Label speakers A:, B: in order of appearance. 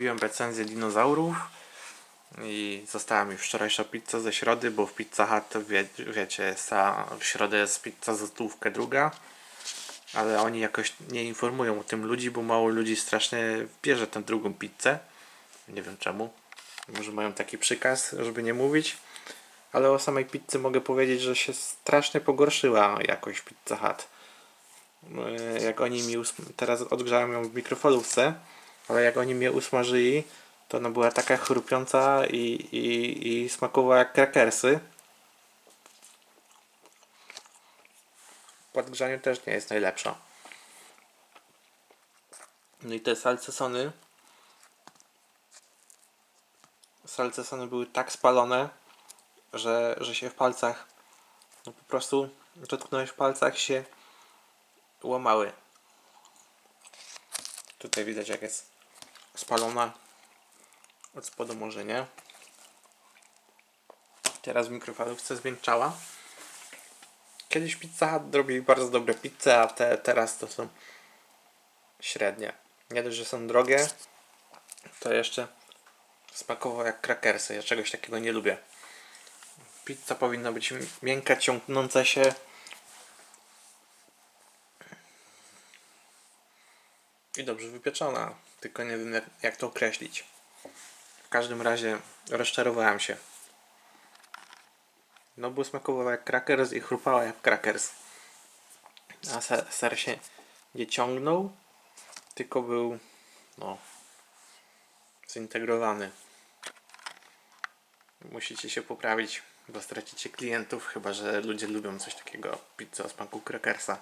A: Robiłem recenzję dinozaurów i została mi wczorajsza pizza ze środy, bo w Pizza Hut wie, wiecie, ta, w środę jest pizza za stówkę druga, ale oni jakoś nie informują o tym ludzi, bo mało ludzi strasznie bierze tę drugą pizzę. Nie wiem czemu. Może mają taki przykaz, żeby nie mówić. Ale o samej pizzy mogę powiedzieć, że się strasznie pogorszyła jakość Pizza Hut. E, Jak oni mi teraz odgrzałem ją w mikrofalówce, ale jak oni mnie usmażyli, to ona była taka chrupiąca i, i, i smakowała jak krakersy. Po odgrzaniu też nie jest najlepsza. No i te salcesony salcesony były tak spalone, że, że się w palcach no po prostu dotknąłeś w palcach się łamały. Tutaj widać jak jest spalona od spodu może nie. Teraz w mikrofalówce. Kiedyś Pizza Hut robili bardzo dobre pizze, a te teraz to są średnie. Nie dość, że są drogie, to jeszcze smakowo jak krakersy. Ja czegoś takiego nie lubię. Pizza powinna być miękka, ciągnąca się. I dobrze wypieczona. Tylko nie wiem jak, jak to określić. W każdym razie rozczarowałem się. No bo smakowała jak krakers i chrupała jak krakers. A ser, ser się nie ciągnął, tylko był no zintegrowany. Musicie się poprawić, bo stracicie klientów, chyba że ludzie lubią coś takiego, pizzę o smaku krakersa.